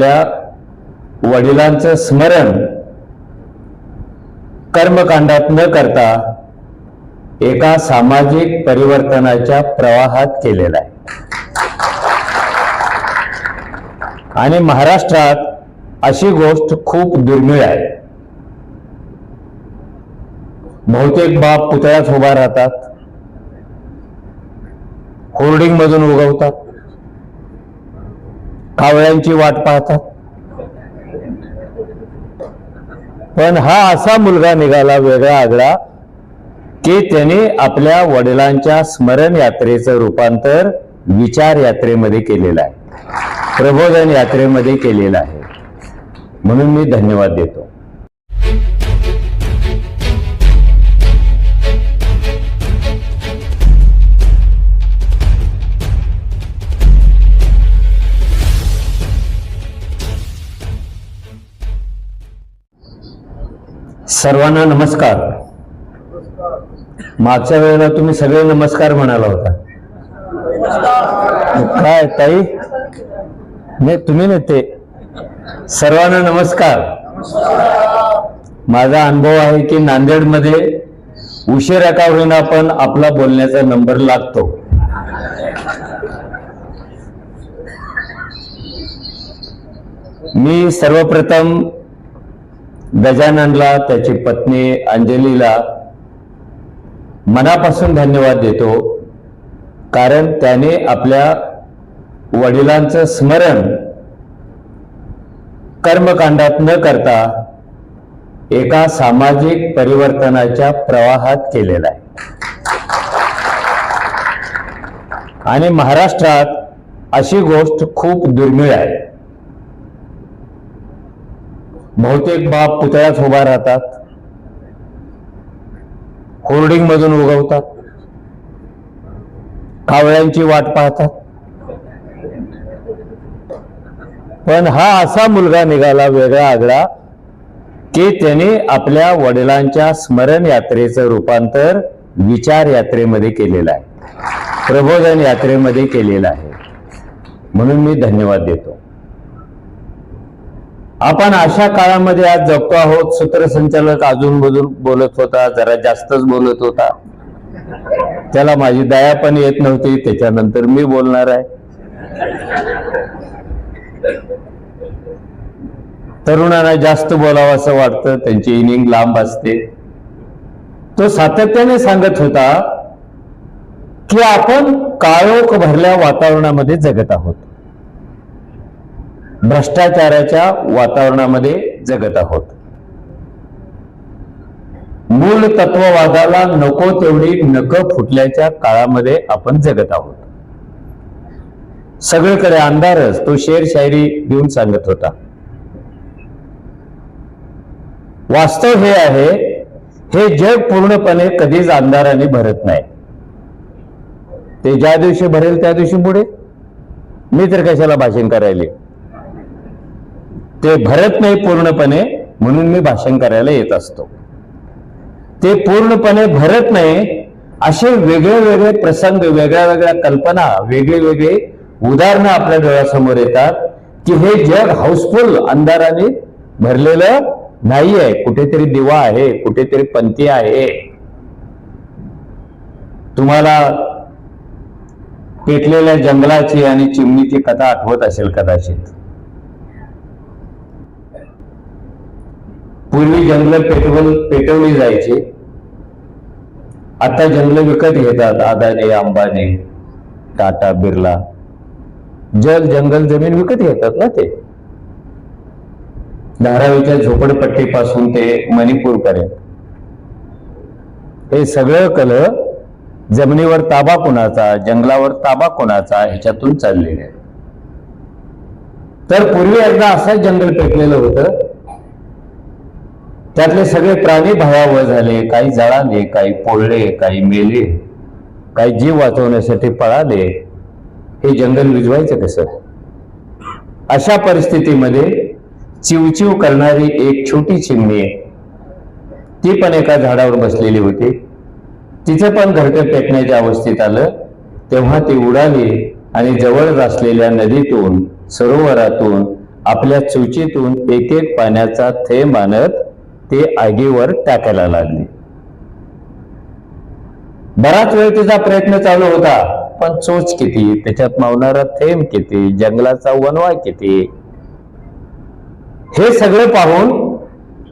आपल्या वडिलांचं स्मरण कर्मकांडात न करता एका सामाजिक परिवर्तनाच्या प्रवाहात केलेला आहे. आणि महाराष्ट्रात अशी गोष्ट खूप दुर्मिळ आहे. बहुतेक बाप पुतळ्यात उभा राहतात. होर्डिंग मधून उगवतात. कावळ्यांची वाट पाहतात. पण हा असा मुलगा निघाला वेगळा आगळा की त्याने आपल्या वडिलांच्या स्मरण यात्रेचं रूपांतर विचार यात्रेमध्ये केलेलं आहे. प्रबोधन यात्रेमध्ये केलेलं आहे. म्हणून मी धन्यवाद देतो. सर्वांना नमस्कार. मागच्या वेळेला तुम्ही सगळे नमस्कार म्हणाला होता. काय ताई? नाही तुम्ही नाही ते. सर्वांना नमस्कार. माझा अनुभव आहे की नांदेडमध्ये उशिरा का होईना पण आपला बोलण्याचा नंबर लागतो. मी सर्वप्रथम गजाननला त्याची पत्नी अंजलीला मनापासून धन्यवाद देतो कारण त्याने आपल्या वडिलांचं स्मरण कर्मकांडात न करता एका सामाजिक परिवर्तनाच्या प्रवाहात केलेला आहे. आणि महाराष्ट्रात अशी गोष्ट खूप दुर्मिळ आहे. बहुतेक बाप पुतळ्यात उभा राहतात. होर्डिंग मधून उगवतात. कावळ्यांची वाट पाहतात. पण हा असा मुलगा निघाला वेगळा आगळा की त्याने आपल्या वडिलांच्या स्मरण यात्रेचं रूपांतर विचार यात्रेमध्ये केलेलं आहे. प्रबोधन यात्रेमध्ये केलेलं आहे. म्हणून मी धन्यवाद देतो. आपण अशा काळामध्ये आज जगतो आहोत. सूत्रसंचालक अजून बजून बोलत होता जरा जास्तच बोलत होता. त्याला माझी दया पण येत नव्हती त्याच्यानंतर मी बोलणार आहे. तरुणांना जास्त बोलावं असं वाटतं त्यांची इनिंग लांब असते. तो सातत्याने सांगत होता की आपण काळोख भरल्या वातावरणामध्ये जगत आहोत. भ्रष्टाचाराच्या वातावरणामध्ये जगत आहोत. मूल तत्ववादाला नको तेवढी नख फुटल्याच्या काळामध्ये आपण जगत आहोत. सगळीकडे अंधारच तो शेर शायरी देऊन सांगत होता. वास्तव हे आहे हे जग पूर्णपणे कधीच अंधाराने भरत नाही. ते ज्या दिवशी भरेल त्या दिवशी पुढे मी तर कशाला भाषण करायले? ते भरत नाही पूर्णपणे म्हणून मी भाषण करायला येत असतो. ते पूर्णपणे भरत नाही असे वेगळे वेगळे प्रसंग वेगळ्या वेगळ्या कल्पना वेगळे वेगळे उदाहरणं आपल्या डोळ्यासमोर येतात की हे जग हाऊसफुल अंधाराने भरलेलं नाही आहे कुठेतरी दिवा आहे कुठेतरी पंथी आहे. तुम्हाला पेटलेल्या जंगलाची आणि चिमणीची कथा आठवत असेल कदाचित. पूर्वी जंगल पेटवल पेटवली जायची. आता जंगल विकत घेतात आदाने अंबानी टाटा बिर्ला. जग जंगल जमीन विकत घेतात ना ते. धारावीच्या झोपडपट्टीपासून ते मणिपूर पर्यंत हे सगळं कल जमिनीवर ताबा कोणाचा जंगलावर ताबा कोणाचा ह्याच्यातून चाललेले आहे. तर पूर्वी एकदा असं जंगल पेटलेलं होतं. त्यातले सगळे प्राणी भयावह झाले. काही जळाले काही पोळले काही मेले काही जीव वाचवण्यासाठी पळाले. हे जंगल विजवायचं कसं? अशा परिस्थितीमध्ये चिवचिव करणारी एक छोटी चिमणी ती पण एका झाडावर बसलेली होती. तिथे पण घरटं पेटण्याच्या अवस्थेत आलं. तेव्हा ती उडाली आणि जवळ असलेल्या नदीतून सरोवरातून आपल्या चुचीतून एक एक पाण्याचा थेंब आणत ते आगीवर टाकायला लागले. बराच वेळ तिचा प्रयत्न चालू होता पण चोच किती त्याच्यात मावणारा थेंब किती जंगलाचा वनवा किती? हे सगळे पाहून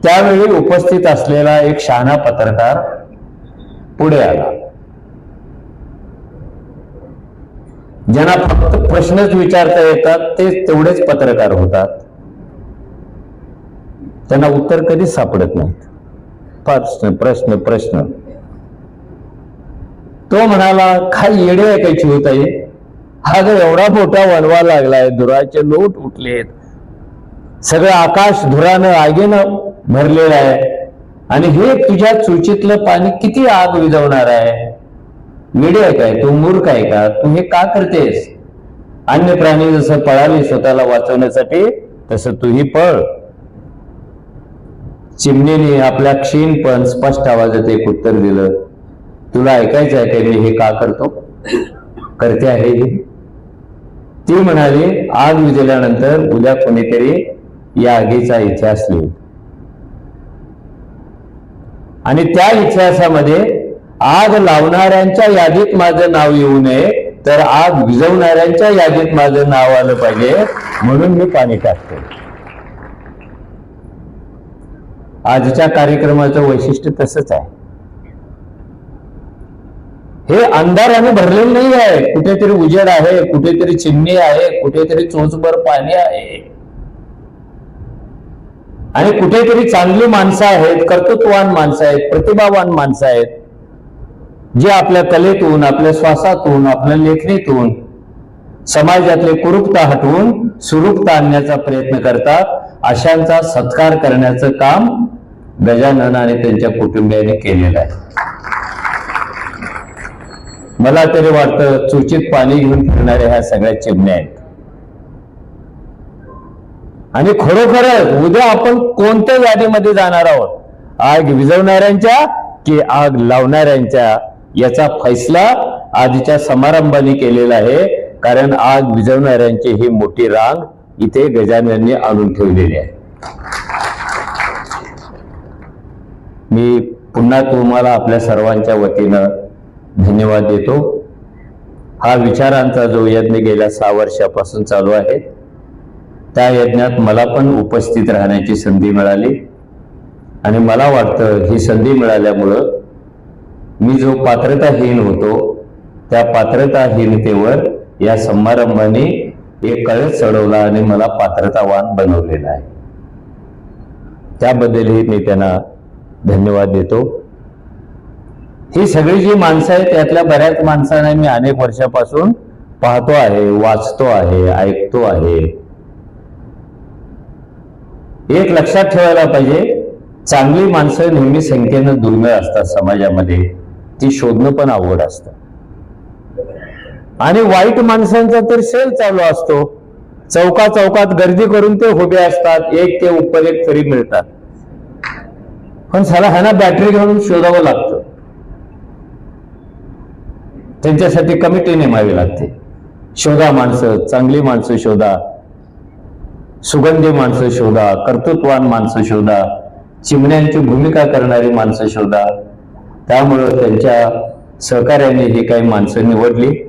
त्यावेळी उपस्थित असलेला एक शहाणा पत्रकार पुढे आला. ज्यांना फक्त प्रश्नच विचारता येतात ते तेवढेच पत्रकार होतात. त्यांना उत्तर कधीच सापडत नाहीत. प्रश्न प्रश्न प्रश्न. तो म्हणाला काय येडे ऐकायची होत आहे हा जर एवढा मोठा वनवा लागलाय धुराचे लोट उठलेत. सगळं आकाश धुरानं आगेनं भरलेलं आहे. आणि हे तुझ्या चुचीतलं पाणी किती आग विझवणार आहे? वेडे आहे काय? तू मूर्ख आहे का? तू हे का करतेस? अन्य प्राणी जसं पळाले स्वतःला वाचवण्यासाठी तसं तूही पळ. चिमणीने आपल्या क्षीण पण स्पष्ट आवाजात एक उत्तर दिलं तुला ऐकायचं आहे ते मी हे का करतो? करते आहे हे? ती म्हणाली आग विजल्यानंतर उद्या कोणीतरी या आगीचा इतिहास लिहिल. आणि त्या इतिहासामध्ये आग लावणाऱ्यांच्या यादीत माझं नाव येऊ नये तर आग विझवणाऱ्यांच्या यादीत माझं नाव आलं पाहिजे म्हणून मी पाणी टाकतो. आजच्या कार्यक्रमाचं वैशिष्ट्य तसंच आहे. हे अंधाराने भरलेलं नाही आहे. कुठेतरी उजेड आहे कुठेतरी चिमणी आहे कुठेतरी चोचभर पाणी आहे. आणि कुठेतरी चांगली माणसं आहेत कर्तृत्ववान माणसं आहेत प्रतिभावान माणसं आहेत जे आपल्या कलेतून आपल्या श्वासातून आपल्या लेखणीतून समाजातले कुरूपता हटवून सुरूपता आणण्याचा प्रयत्न करतात. अशांचा सत्कार करण्याचं काम गजानन आणि त्यांच्या कुटुंबियांनी केलेला आहे. मला तरी वाटतं चुचित पाणी घेऊन फिरणाऱ्या ह्या सगळ्या चिमण्या आहेत. आणि खरोखरच उद्या आपण कोणत्या गाडीमध्ये जाणार आहोत? आग विजवणाऱ्यांच्या की आग लावणाऱ्यांच्या? याचा फैसला आधीच्या समारंभाने केलेला आहे. कारण आग विजवणाऱ्यांची ही मोठी रांग इथे गजाननांनी आणून ठेवलेली आहे. मी पुन्हा तुम्हाला आपल्या सर्वांच्या वतीनं धन्यवाद देतो. हा विचारांचा जो यज्ञ गेल्या सहा वर्षापासून चालू आहे त्या यज्ञात मला पण उपस्थित राहण्याची संधी मिळाली. आणि मला वाटतं ही संधी मिळाल्यामुळं मी जो पात्रताहीन होतो त्या पात्रताहीनतेवर या समारंभाने एक कळत चढवला आणि मला पात्रतावान बनवलेला आहे. त्याबद्दलही मी त्यांना धन्यवाद देतो. ही सगळी जी माणसं आहेत त्यातल्या बऱ्याच माणसांना मी अनेक वर्षापासून पाहतो आहे वाचतो आहे ऐकतो आहे. एक लक्षात ठेवायला पाहिजे चांगली माणसं नेहमी संख्येनं दुर्मिळ असतात समाजामध्ये. ती शोधणं पण अवघड असतं. आणि वाईट माणसांचा तर सेल चालू असतो. चौका चौकात गर्दी करून ते उभे असतात एक ते उपर एक तरी मिळतात. पण साला ह्यांना बॅटरी घेऊन शोधावं लागतं. त्यांच्यासाठी कमिटी नेमावी लागते. शोधा माणसं चांगली माणसं शोधा सुगंधी माणसं शोधा कर्तृत्वान माणसं शोधा चिमण्यांची भूमिका करणारी माणसं शोधा. त्यामुळं त्यांच्या सहकार्याने ही काही माणसं निवडली.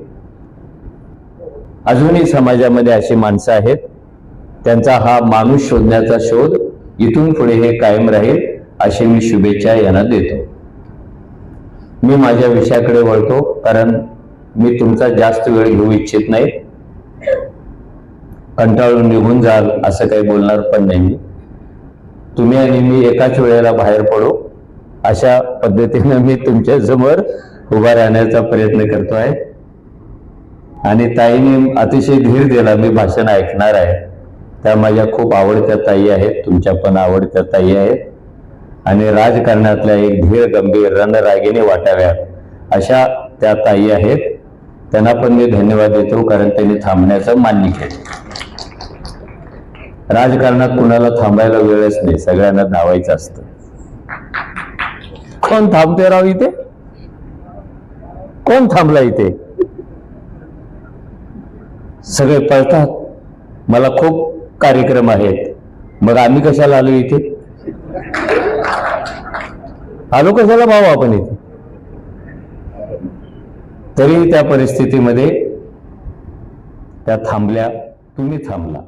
अजूनही समाजामध्ये अशी माणसं आहेत. त्यांचा हा माणूस शोधण्याचा शोध इथून पुढे हे कायम राहील. अशी मी शुभेच्छा यांना देतो. मी माझ्या विषयाकडे वळतो कारण मी तुमचा जास्त वेळ घेऊ इच्छित नाही. कंटाळून निघून जाल असं काही बोलणार पण नाही मी. तुम्ही आणि मी एकाच वेळेला बाहेर पडू अशा पद्धतीनं मी तुमच्यासमोर उभा राहण्याचा प्रयत्न करतो आहे. आणि ताईने अतिशय धीर दिला मी भाषण ऐकणार आहे. त्या माझ्या खूप आवडत्या ताई आहेत तुमच्या पण आवडत्या ताई आहेत. आणि राजकारणातल्या एक धीर गंभीर रणरागिणी वाटाव्यात. अशा त्या ताई आहेत. त्यांना पण मी धन्यवाद देतो कारण त्यांनी थांबण्याचं मान्य केलं. राजकारणात कुणाला थांबायला वेळच नाही सगळ्यांना धावायचं असतं. कोण थांबते राव इथे? कोण थांबला इथे? सगळे पळतात. मला खूप कार्यक्रम आहेत. मग आम्ही कशाला आलो इथे? आलो कशाला भाव आपण इथे? तरी त्या परिस्थितीमध्ये त्या थांबल्या तुम्ही थांबला.